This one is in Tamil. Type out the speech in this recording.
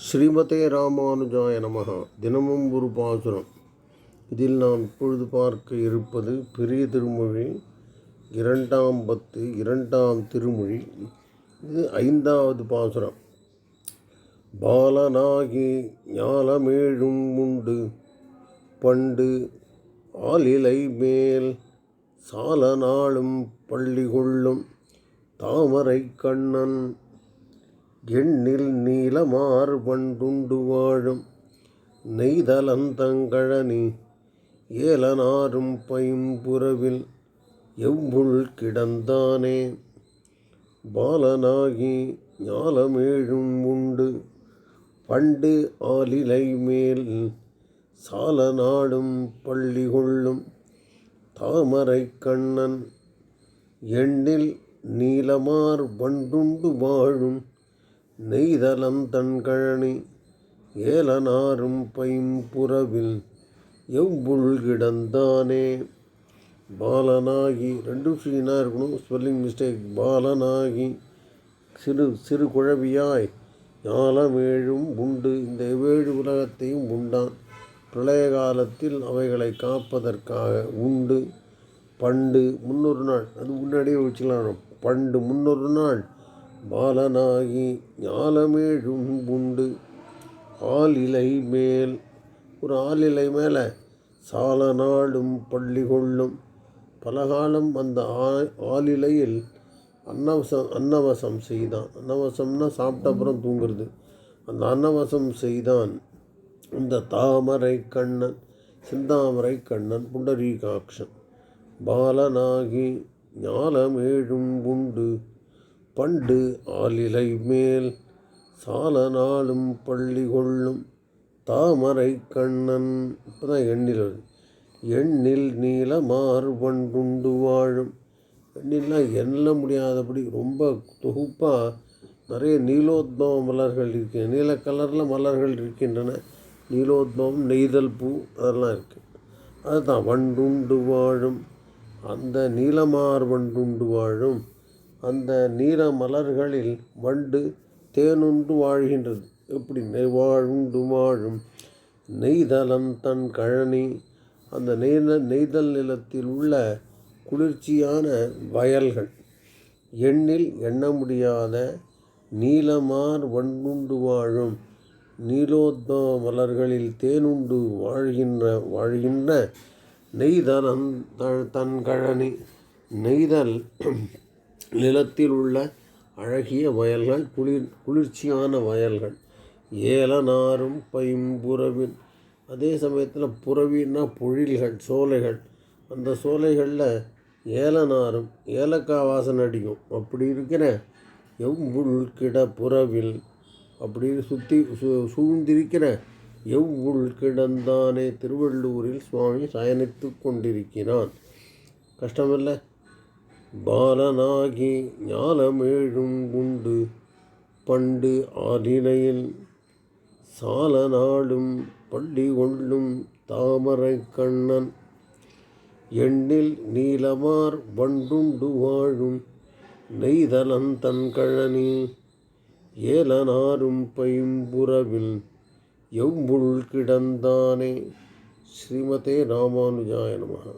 ஸ்ரீமதே ராமானுஜாய நமகா. தினமும் ஒரு பாசுரம். இதில் நாம் இப்பொழுது பார்க்க இருப்பது பெரிய திருமொழி இரண்டாம் பத்து இரண்டாம் திருமொழி. இது ஐந்தாவது பாசுரம். பாலனாகி ஞாலமேழும் உண்டு. பண்டு ஆலிலை மேல் சால நாளும் பள்ளி கொள்ளும். தாமரை கண்ணன் எண்ணில் நீலமார் பண்டுண்டு வாழும் நெய்தலந்தங்கழனி ஏலனாரும் பைம்புறவில் எவ்வுள் கிடந்தானே? பாலனாகி ஞாலமேழும் உண்டு பண்டு ஆலிலை மேல் சால நாடும் பள்ளி கொள்ளும் தாமரை கண்ணன் எண்ணில் நீலமார் பண்டுண்டு வாழும் நெய்தலம் தன்கழனி ஏலனாரும் பைம்புறவில் எவ்வுள் கிடந்தானே? பாலனாகி ரெண்டும் சீனாக இருக்கணும். ஸ்பெல்லிங் மிஸ்டேக் பாலனாகி சிறு சிறு குழவியாய் ஞாலமேழும் உண்டு. இந்த ஏழு உலகத்தையும் உண்டான். பிரளய காலத்தில் அவைகளை காப்பதற்காக உண்டு. பண்டு முன்னொரு நாள். அது முன்னாடியே வச்சுக்கலாம் பண்டு முன்னொரு நாள். பாலனாகி ஞாலமேழும் உண்டு. ஆலிலை மேல் ஒரு ஆலிலை மேலே சால நாடும் பள்ளி கொள்ளும். பலகாலம் அந்த ஆ ஆலிலையில் அன்னவசம் அன்னவசம் செய்தான். அன்னவசம்னா சாப்பிட்ட அப்புறம் தூங்குறது. அந்த அன்னவசம் செய்தான் இந்த தாமரை கண்ணன் சிந்தாமரை கண்ணன் புண்டரீகாட்சன் பாலனாகி ஞாலமேழும் உண்டு. பண்டு ஆலிலை மேல் சால நாளும் பள்ளி கொள்ளும் தாமரை கண்ணன். இப்போ தான் எண்ணில் வருது. எண்ணில் நீல மார்பண்டுண்டு வாழும். எண்ணில்லாம் எண்ண முடியாதபடி ரொம்ப தொகுப்பாக நிறைய நீலோத்பவ மலர்கள் இருக்கு. நீல கலரில் மலர்கள் இருக்கின்றன. நீலோத்பவம் நெய்தல் பூ அதெல்லாம் இருக்குது அதுதான் வண்டுண்டு வாழும். அந்த நீலமார் வண்டுண்டு வாழும். அந்த நீல மலர்களில் வண்டு தேனுண்டு வாழ்கின்றது. எப்படி? வாழ்ந்து வாழும் நெய்தலம் தன் கழனி. அந்த நெய்த நெய்தல் நிலத்தில் உள்ள குளிர்ச்சியான வயல்கள். எண்ணில் எண்ண முடியாத நீலமார் வண்டுண்டு வாழும் நீலோத்த மலர்களில் தேனுண்டு வாழ்கின்ற வாழ்கின்ற நெய்தலம் தன் கழனி. நெய்தல் நிலத்தில் உள்ள அழகிய வயல்கள் குளிர் குளிர்ச்சியான வயல்கள். ஏலனாரும் பைம்புறவின். அதே சமயத்தில் புறவின்னா பொழில்கள் சோலைகள். அந்த சோலைகளில் ஏலனாரும் ஏலக்காய் வாசனை அடிக்கும். அப்படி இருக்கிற எவ்வுள் கிட புறவில்? அப்படி சுற்றி சு சூழ்ந்திருக்கிற எவ்வுள் கிடந்தானே திருவள்ளூரில் சுவாமி சயனித்து கொண்டிருக்கிறான். கஷ்டமில்லை. பாலனாகி ஞாலமேழும் உண்டு. பண்டு ஆதினையில் சால நாடும் பள்ளி கொள்ளும் தாமரை கண்ணன். எண்ணில் நீலமார் வண்டுண்டு வாழும் நெய்தலன் தன் கழனி. ஏலனாரும் பைம்புறவில் எவ்வுள் கிடந்தானே. ஸ்ரீமதே ராமானுஜாய நமகா.